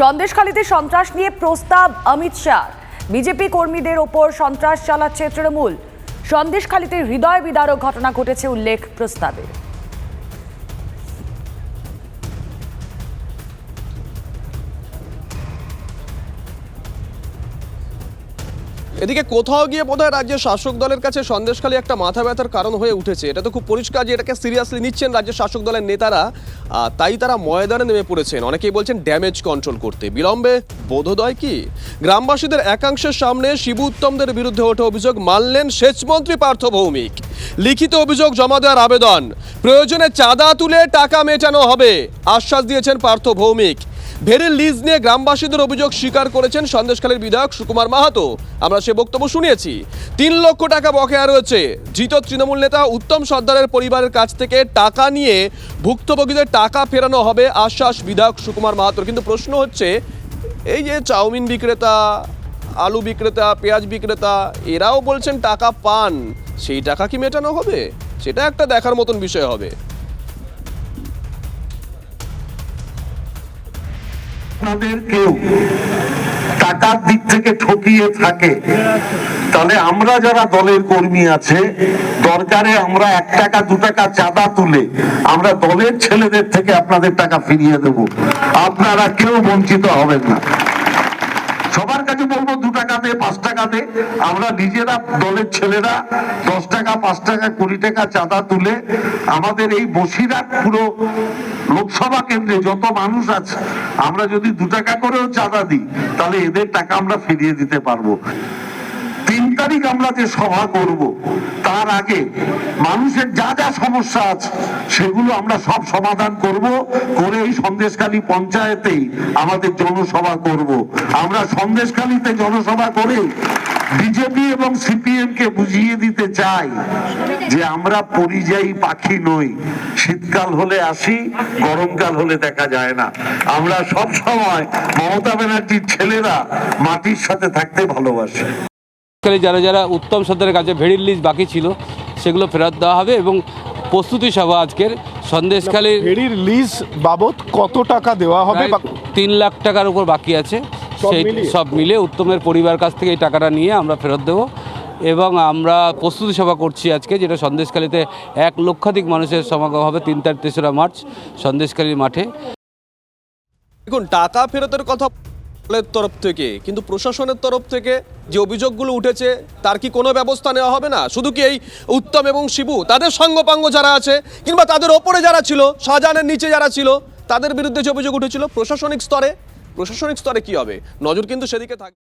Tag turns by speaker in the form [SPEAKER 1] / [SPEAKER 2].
[SPEAKER 1] সন্দেশখালীতে সন্ত্রাস নিয়ে প্রস্তাব অমিত শাহ। বিজেপি কর্মীদের ওপর সন্ত্রাস চালাচ্ছে তৃণমূল। সন্দেশখালীতে হৃদয় বিদারক ঘটনা ঘটেছে উল্লেখ প্রস্তাবে।
[SPEAKER 2] এদিকে কোথাও গিয়ে বোধহয় রাজ্যের শাসক দলের কাছে সন্দেশখালী একটা মাথা ব্যথার কারণ হয়ে উঠেছে। এটা তো খুব পরিষ্কার যে এটাকে সিরিয়াসলি নিচ্ছেন রাজ্যের শাসক দলের নেতারা তাই তারা ময়দানে নেমে পড়েছেন। অনেকেই বলছেন ড্যামেজ কন্ট্রোল করতে। বিলম্বে বোধোদয় কি? গ্রামবাসীদের একাংশের সামনে শিবু উত্তমদের বিরুদ্ধে ওঠে অভিযোগ মানলেন সেচমন্ত্রী পার্থ ভৌমিক। লিখিত অভিযোগ জমা দেওয়ার আবেদন। প্রয়োজনে চাঁদা তুলে টাকা মেটানো হবে, আশ্বাস দিয়েছেন পার্থ ভৌমিক। ভেরির লিজ নিয়ে গ্রামবাসীদের অভিযোগ স্বীকার করেছেন সন্দেশখালীর বিধায়ক সুকুমার মাহাতো। আমরা সে বক্তব্য শুনিয়েছি। তিন লক্ষ টাকা বকেয়া রয়েছে। ধৃত তৃণমূল নেতা উত্তম সর্দারের পরিবারের কাছ থেকে টাকা নিয়ে ভুক্তভোগীদের টাকা ফেরানো হবে আশ্বাস বিধায়ক সুকুমার মাহাতোর। কিন্তু প্রশ্ন হচ্ছে, এই যে চাউমিন বিক্রেতা, আলু বিক্রেতা, পেঁয়াজ বিক্রেতা, এরাও বলছেন টাকা পান। সেই টাকা কি মেটানো হবে? সেটা একটা দেখার মতন বিষয় হবে।
[SPEAKER 3] আপনাদের কেউ টাকার দিক থেকে ঠকিয়ে থাকে, তাহলে আমরা যারা দলের কর্মী আছে, দরকারে আমরা এক টাকা, দু টাকা চাঁদা তুলে আমরা দলের ছেলেদের থেকে আপনাদের টাকা ফিরিয়ে দেব। আপনারা কেউ বঞ্চিত হবেন না। সবার কাছে বলব দু টাকা দে পাঁচ টাকাতে, আমরা নিজেরা, দলের ছেলেরা, দশ টাকা, পাঁচ টাকা, কুড়ি টাকা চাঁদা তুলে আমাদের এই বসিরহাট পুরো লোকসভা কেন্দ্রে যত মানুষ আছে, আমরা যদি দু টাকা করেও চাঁদা দিই, তাহলে এদের টাকা আমরা ফিরিয়ে দিতে পারব। তারিখ আমরা যে সভা করব, তার আগে মানুষের যা যা সমস্যা আছে, সেগুলো আমরা সব সমাধান করব, করে এই সন্দেশখালী পঞ্চায়েতেই আমাদের জনসভা করব। আমরা সন্দেশখালীতে জনসভা করে বিজেপি এবং সিপিএম কে বুঝিয়ে দিতে চাই যে আমরা পরিযায়ী পাখি নই। শীতকাল হলে আসি, গরমকাল হলে দেখা যায় না। আমরা সব সময় মমতা ব্যানার্জির ছেলেরা মাটির সাথে থাকতে ভালোবাসি।
[SPEAKER 4] সরকারি যারা যারা উত্তম সর্দারের কাছে ভেড়ির লিস্ট বাকি ছিল সেগুলো ফেরত দেওয়া হবে এবং প্রস্তুতি সভা আজকের সন্দেশখালীর
[SPEAKER 5] ভেড়ির লিজ বাবদ কত টাকা দেওয়া হবে বা
[SPEAKER 4] তিন লাখ টাকার উপর বাকি আছে। সেই সব মিলে উত্তমের পরিবার কাছ থেকে এই টাকাটা নিয়ে আমরা ফেরত দেবো। এবং আমরা প্রস্তুতি সভা করছি আজকে যেটা সন্দেশখালীতে এক লক্ষাধিক মানুষের সমাগম হবে তিন তারিখ তেসরা মার্চ সন্দেশখালীর মাঠে।
[SPEAKER 2] দেখুন টাকা ফেরতের কথা তরফ থেকে, কিন্তু প্রশাসনের তরফ থেকে যে অভিযোগগুলো উঠেছে, তার কি কোনো ব্যবস্থা নেওয়া হবে না? শুধু কি এই উত্তম এবং শিবু, তাদের সঙ্গপাঙ্গ যারা আছে, কিংবা তাদের ওপরে যারা ছিল, শাহজাহানের নিচে যারা ছিল, তাদের বিরুদ্ধে যে অভিযোগ উঠেছিল প্রশাসনিক স্তরে প্রশাসনিক স্তরে কি হবে? নজর কিন্তু সেদিকে থাকবে